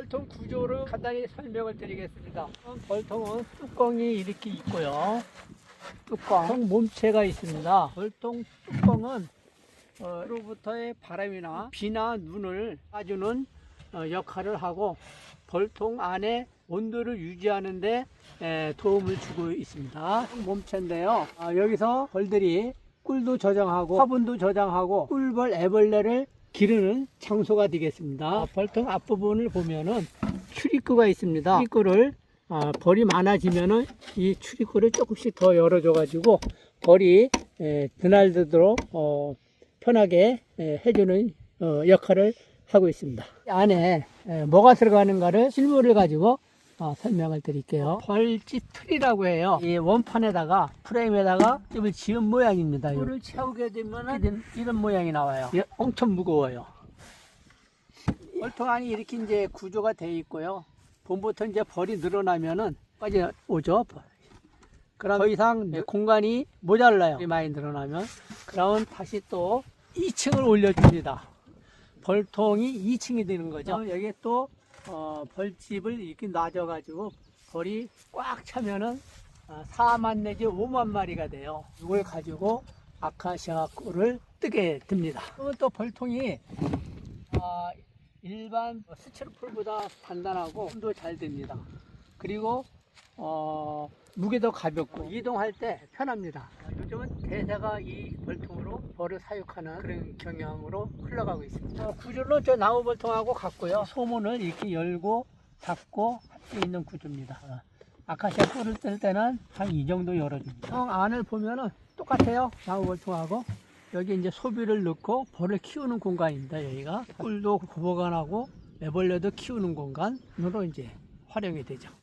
벌통 구조를 간단히 설명을 드리겠습니다. 벌통은 뚜껑이 이렇게 있고요. 뚜껑 몸체가 있습니다. 벌통 뚜껑은 어, 로부터의 바람이나 비나 눈을 빠주는 어, 역할을 하고 벌통 안에 온도를 유지하는데 에, 도움을 주고 있습니다. 몸체인데요. 아, 여기서 벌들이 꿀도 저장하고 화분도 저장하고 꿀벌 애벌레를 기르는 장소가 되겠습니다. 아, 벌통 앞부분을 보면은 출입구가 있습니다. 출입구를 아, 벌이 많아지면은 이 출입구를 조금씩 더 열어줘가지고 벌이 에, 드날드도록 어, 편하게 에, 해주는 어, 역할을 하고 있습니다. 안에 에, 뭐가 들어가는가를 실물을 가지고 어, 설명을 드릴게요. 벌집 틀이라고 해요. 이 원판에다가 프레임에다가 집을 지은 모양입니다. 물을 채우게 되면 이런, 이런 모양이 나와요. 이게 엄청 무거워요. 월통 안이 이렇게 이제 구조가 되어 있고요. 봄부터 이제 벌이 늘어나면은 빠져 오죠. 그럼 더 이상 공간이 모자라요. 벌이 많이 늘어나면 그러면 다시 또 2층을 올려줍니다. 벌통이 2층이 되는 거죠. 여기에 또 어, 벌집을 이렇게 놔줘가지고 벌이 꽉 차면은 어, 4만 내지 5만 마리가 돼요. 이걸 가지고 아카시아 꿀을 뜨게 됩니다. 그러면 또 벌통이 어, 일반 스티로폴보다 단단하고 힘도 잘 됩니다. 그리고 어, 무게도 가볍고 이동할 때 편합니다. 요즘은 대세가 이 벌통으로 벌을 사육하는 그런 경향으로 흘러가고 있습니다. 어, 구조는 저 나무 벌통하고 같고요. 소문을 이렇게 열고 닫고 할 수 있는 구조입니다. 어, 아카시아 꿀을 뜰 때는 한 이 정도 열어줍니다. 형 안을 보면은 똑같아요. 나무 벌통하고 여기 이제 소비를 넣고 벌을 키우는 공간입니다. 여기가 꿀도 보관하고 애벌레도 키우는 공간으로 이제 활용이 되죠.